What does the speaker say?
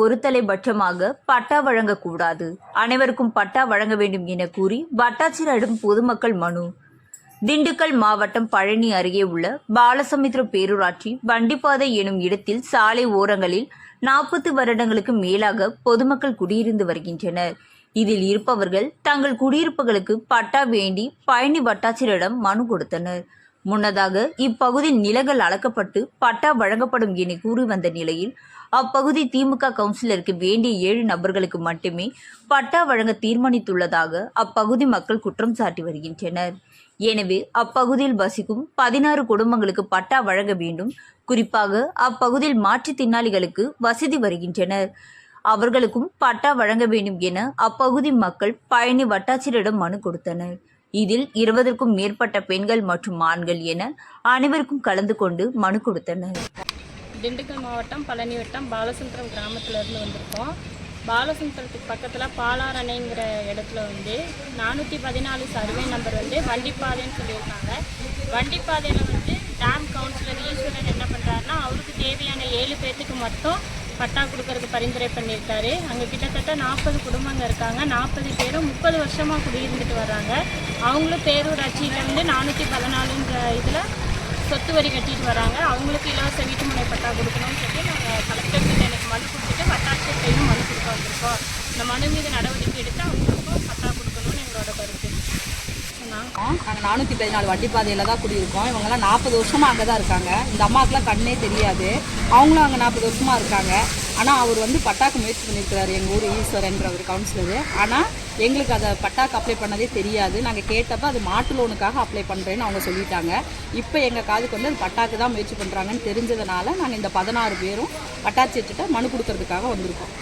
ஒருதலைபட்சமாக பட்டா வழங்கக்கூடாது. அனைவருக்கும் பட்டா வழங்க வேண்டும் என கூறி வட்டாட்சியரிடம் பொதுமக்கள் மனு. திண்டுக்கல் மாவட்டம் பழனி அருகே உள்ள பாலசமுத்திர பேரூராட்சி வண்டிப்பாதை எனும் இடத்தில் சாலை ஓரங்களில் நாற்பது வருடங்களுக்கு மேலாக பொதுமக்கள் குடியிருந்து வருகின்றனர். இதில் இருப்பவர்கள் தங்கள் குடியிருப்புகளுக்கு பட்டா வேண்டி பழனி வட்டாட்சியரிடம் மனு கொடுத்தனர். முன்னதாக இப்பகுதியில் நிலங்கள் அளக்கப்பட்டு பட்டா வழங்கப்படும் என கூறி வந்த நிலையில் அப்பகுதி திமுக கவுன்சிலருக்கு வேண்டிய ஏழு நபர்களுக்கு மட்டுமே பட்டா வழங்க தீர்மானித்துள்ளதாக அப்பகுதி மக்கள் குற்றம் சாட்டி வருகின்றனர். எனவே அப்பகுதியில் வசிக்கும் பதினாறு குடும்பங்களுக்கு பட்டா வழங்க வேண்டும். குறிப்பாக அப்பகுதியில் மாற்றுத்திறனாளிகளுக்கு வசதி வருகின்றனர். அவர்களுக்கும் பட்டா வழங்க வேண்டும் என அப்பகுதி மக்கள் பழனி வட்டாட்சியரிடம் மனு கொடுத்தனர். இதில் இருபதற்கும் மேற்பட்ட பெண்கள் மற்றும் ஆண்கள் என அனைவருக்கும் கலந்து கொண்டு மனு கொடுத்தனர். திண்டுக்கல் மாவட்டம் பழனி வட்டம் பாலசுந்தரம் கிராமத்திலேருந்து வந்திருக்கோம். பாலசுந்தரத்துக்கு பக்கத்தில் பாலாரணைங்கிற இடத்துல வந்து நானூற்றி பதினாலு சர்வே நம்பர் வந்து வண்டிப்பாதைன்னு சொல்லியிருக்காங்க. வண்டிப்பாதையில் வந்து டேம் கவுன்சிலர் ஈஸ்வரன் என்ன பண்ணுறாருன்னா அவருக்கு தேவையான ஏழு பேர்த்துக்கு மட்டும் பட்டா கொடுக்கறதுக்கு பரிந்துரை பண்ணியிருக்காரு. அங்கே கிட்டத்தட்ட நாற்பது குடும்பங்கள் இருக்காங்க. நாற்பது பேரும் முப்பது வருஷமாக குடியிருந்துட்டு வர்றாங்க. அவங்களும் பேரூராட்சியிலேருந்து நானூற்றி பதினாலுன்ற இதில் சொத்து வரி கட்டிட்டு வராங்க. அவங்களுக்கு இலவச வீட்டுமனை பட்டா கொடுக்கணும்னு சொல்லி நாங்கள் கலெக்டர் கிட்ட எனக்கு மனு கொடுத்துட்டு வட்டாட்சியர்கிட்டையும் மனு கொடுக்க வந்திருக்கோம். இந்த மனு மீது நடவடிக்கை எடுத்து அவங்களுக்கும் பட்டா கொடுக்கணும்னு எங்களோட கருத்து. நாங்கள் நானூற்றி பதினாலு வட்டிப்பாதையில் தான் குடியிருக்கோம். இவங்கெல்லாம் நாற்பது வருஷமாக அங்கே தான் இருக்காங்க. இந்த அம்மாவுக்குலாம் கண்ணே தெரியாது. அவங்களும் அங்கே நாற்பது வருஷமாக இருக்காங்க. ஆனால் அவர் வந்து பட்டாக்கு முயற்சி பண்ணியிருக்கிறாரு. எங்கள் ஊர் ஈஸ்வரன்ற ஒரு கவுன்சிலரு ஆனால் எங்களுக்கு அதை பட்டாக்கு அப்ளை பண்ணதே தெரியாது. நாங்கள் கேட்டப்ப அது மாட்டு லோனுக்காக அப்ளை பண்ணுறேன்னு அவங்க சொல்லிட்டாங்க. இப்போ எங்கள் காதுக்கு வந்து அது பட்டாக்கு தான் முயற்சி பண்ணுறாங்கன்னு தெரிஞ்சதுனால நாங்கள் இந்த பதினாறு பேரும் வட்டாட்சியர்கிட்ட மனு கொடுக்கறதுக்காக வந்திருக்கோம்.